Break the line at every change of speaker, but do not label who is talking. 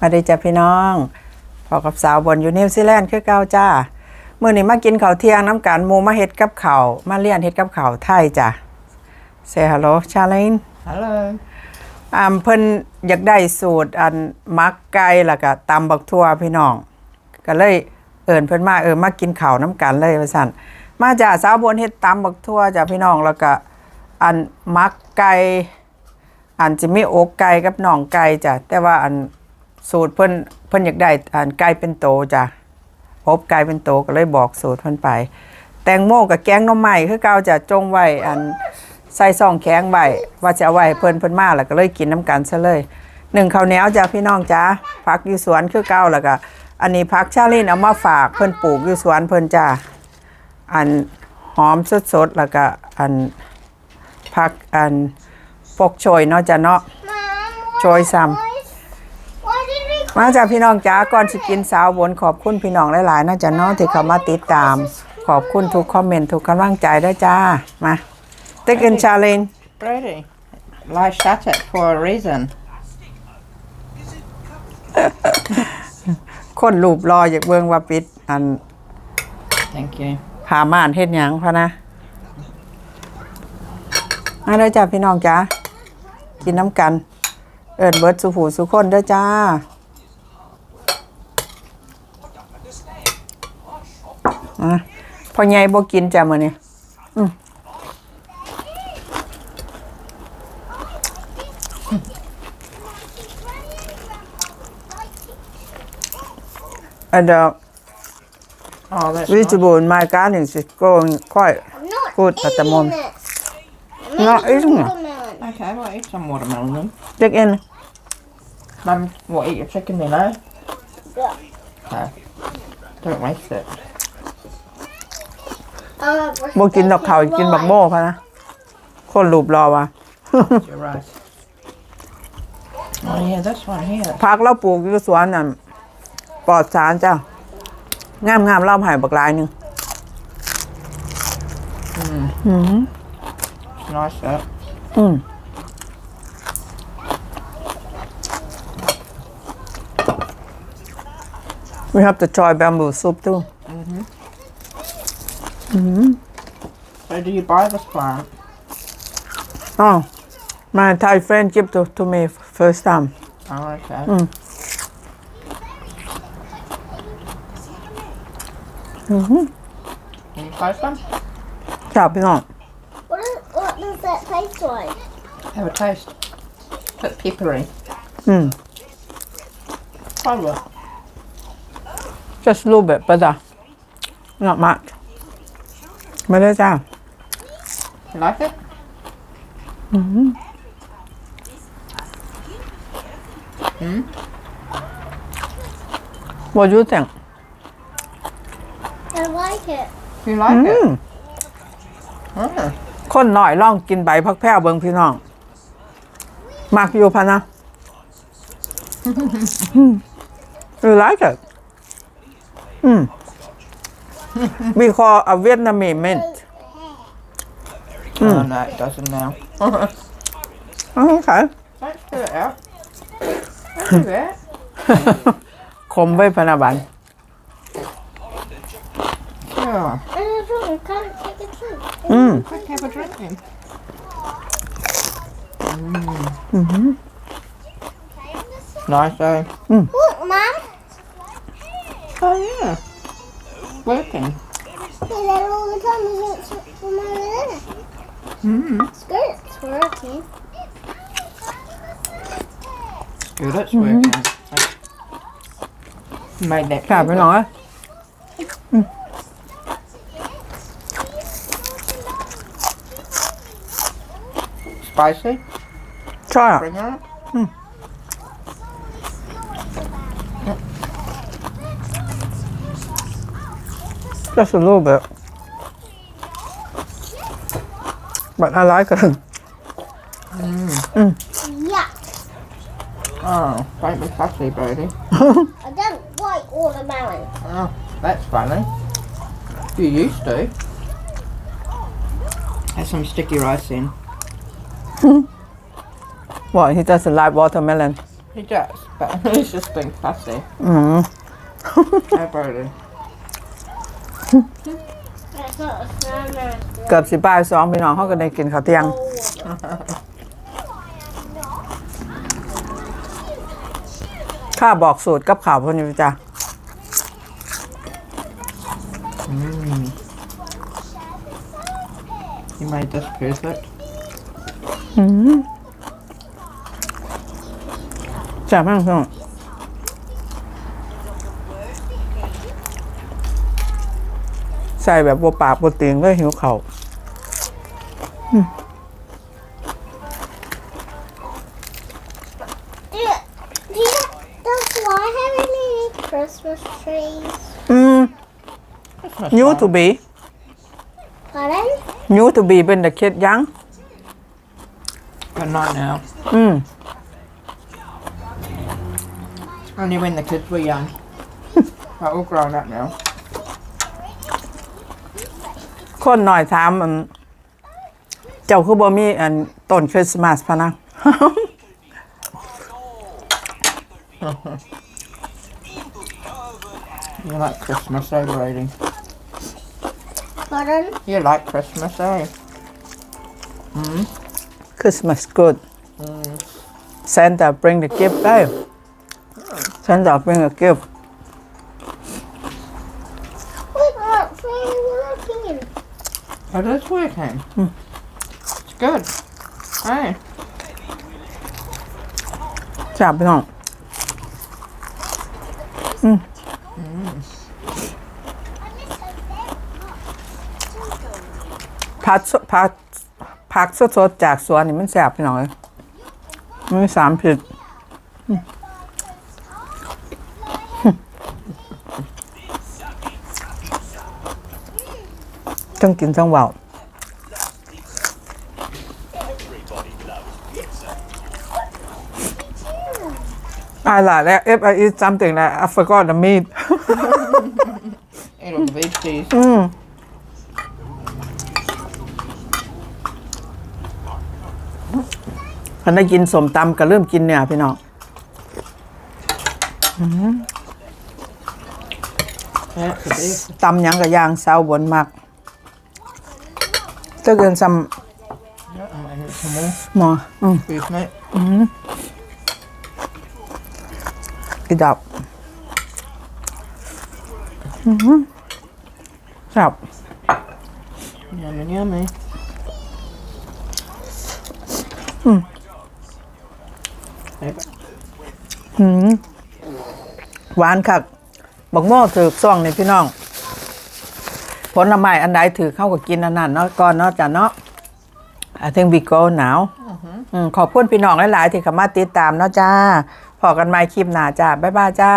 มาดีจ้ะพี่น้องพอกับสาวบนอยู่นิวซีแลนด์คือเก่าจ้ามื้อนี้มากินข้าวเที่ยงน้ำกันหมูมาเฮ็ดกับข้าวมาเรียนเฮ็ดกับข้าวไทยจ้ะ Say hello Charlene
Hello.
อ่าเพิ่นอยากได้สูตรอันมักไก่แล้วก็ตำบักทั่วพี่น้อง ก็เลยเอิ้นเพิ่นมาเออมากินข้าวน้ำกันเลยว่าซั่นมาจ้ะสาวบนเฮ็ดตำบักทั่วจ้ะพี่น้องแล้วก็อันมักไก่อันจะมีอกไก่กับน่องไก่จ้ะแต่ว่าอันสูตรเพิ่นเพิ่นอยากได้อ่านไก่เป็นโตจ้ะอบไก่เป็นโตก็เลยบอกสูตรเพิ่นไป แตงโมกับแกงหน้ำใหม่คือเก่าจะจงไว้อัน ใส่ซองแข็งไว้ว่าจะเอาไว้เพิ่นเพิ่นมาแล้วก็เลยกินน้ำกันซะเลยหนึ่งข้าวเหนียวจ้ะพี่น้องจ้าพักอยู่สวนคือเก่าแล้วก็อันนี้พักชาลินเอามาฝากเพิ่นปลูกอยู่สวนเพิ่นจ้าอันหอมสดๆแล้วก็อันพักอันปกโชยเนาะจ้ะเนาะ
Mom,
Joy
what-
Sam.
Why, why did we
มาจากพี่น้องจ้าก่อนสิกินสาวบนขอบคุณพี่น้องหลายๆนะจ๊ะเน้องที่เขามาติดตาม ขอบคุณทุกคอมเมนต์ทุกกำลังใจด้วยจ้ามา เต็กินชาเลน
Ready. Live static for a reason.
คนรูปรออยากเบิ่งว่าปิด อัน
Thank you.
ผาม่านเฮ็ดหยังพะนะมาเด้อจ้าพี่น้องจ้ากินน้ำกัน เอิญเบิร์ดสุผูสุคนเด้อจ้า อะพอใหญ่บ่กินจ้ามื้อนี้ อันเดอ
Oh, that's nice.
vegetable in my garden is growing quite
I'm not
Good at the
eating
moment.
it.
Not
I'm
eating it.
watermelon.
Okay, well, eat some watermelon then.
take in
Mum, what, eat your chicken then, eh?
Yeah.
Okay. Don't waste it.
Uh,
บ่กินดอกเขาวกินบักโม่พะนะ คนรูปรอว่ะ
It's your rice. Oh, yeah, this one here.
พักเราปลูกอยู่สวนน่ะ ปลอดสารจ้างามงามๆเล่าให้บักหลายหนึง
It's nice, that.
อืม We have to try bamboo soup too.
So do you buy this plant?
Oh, my Thai friend give to, to me first time.
Oh, okay.
Mm.
Can you taste them?
ชอบพี่น้อง
what, is, what does that taste like?
Have a taste. Bit peppery.
อืม
Try it.
just a little bit but uh, not much ไม่ได้จ้า
You like it?
What do you think
I like it.
You like
อื
it?
ม
Oh.
คนหน่อยล่องกินใบพักแพ้วเบิงพี่น้อง มักอยู่พะนะ you like it อืม we call a Vietnamese mint
Oh, no, it doesn't now.
อ๋อค่ะ
Don't spit it out. Don't do that.
คมไว้พะนาบัน
drink.
อืม
Quick, have a drink then. Nice, eh?
Look, Mum.
Oh, yeah. Working.
Say that all the time. Is it for my banana?
Mm.
It's good. It's working.
Good, it's working. Made that
ค่ะ
spicy. Try it. Hmm.
Just a little bit. But I like it. Mm. Mm.
Yeah.
Oh, don't be fussy, baby.
I don't like all the melon.
Oh, that's funny. You used to. Have some sticky rice in.
What he doesn't like watermelon
He does, but he's just being fussy.
อืม
Hey, Brody.
That's not a banana.
เกือบสิบ่ายสองพี่น้องเขาก็ได้กินข้าวเที่ยง ข้าบอกสูตรกับข่าวพวกนี้จ้ะ
You made this perfect.
จ้ะพี่น้องใส่แบบบัวปากบัวตีงก็หิวเขาว
Do you, do you, does Fly have any Christmas trees?
อืม
Christmas
ยู
time.
ทูบี
Pardon?
ยูทูบีเป็นเด็กเคดยัง
But not now.
อืม
Only when the kids were young. They're all grown up now.
คนหน่อยถามอันเจ้าคือบ่มีอันต้นคริสต์มาสพะนะ
You like Christmas, eh, Brady?
Pardon?
You like Christmas, eh?
Christmas good Santa bring the gift ได้ Santa bring a gift
Wait, not saying working.
But it's working. It's good. Hey.
จับพี่น้องอืม ผัดสดผักผักสดๆจากสวนนี่มันแสบพี่น้องเลยมันมีสามผิดอืมต้องกินต้องเบา I like that. If I eat something that I forgot the meat.
Eat all the veggies.
อืม คันได้กินสมตำก็เริ่มกินเนี่ยพี่น้อง
That's the best.
ตำหยังกับยางเซาบนมากถ้าเกินซ้
Yeah, and it's some more. ำ
หมออืม
Excuse me.
อีดับอือหือครับ
Yummy, yummy. Hey, but
หวานคักบักโม่ถือซ่องนี่พี่น้อง ผลไม้อันใดถือเข้ากับกินอันนั้นเนาะก่อนเนาะจ้ะเนาะถึงวิกโก้หนาวขอบคุณพี่น้องหลาย ๆ ที่เข้ามาติดตามเนาะจ้าพอกันใหม่คลิปหน้าจ้า บ๊ายบายจ้า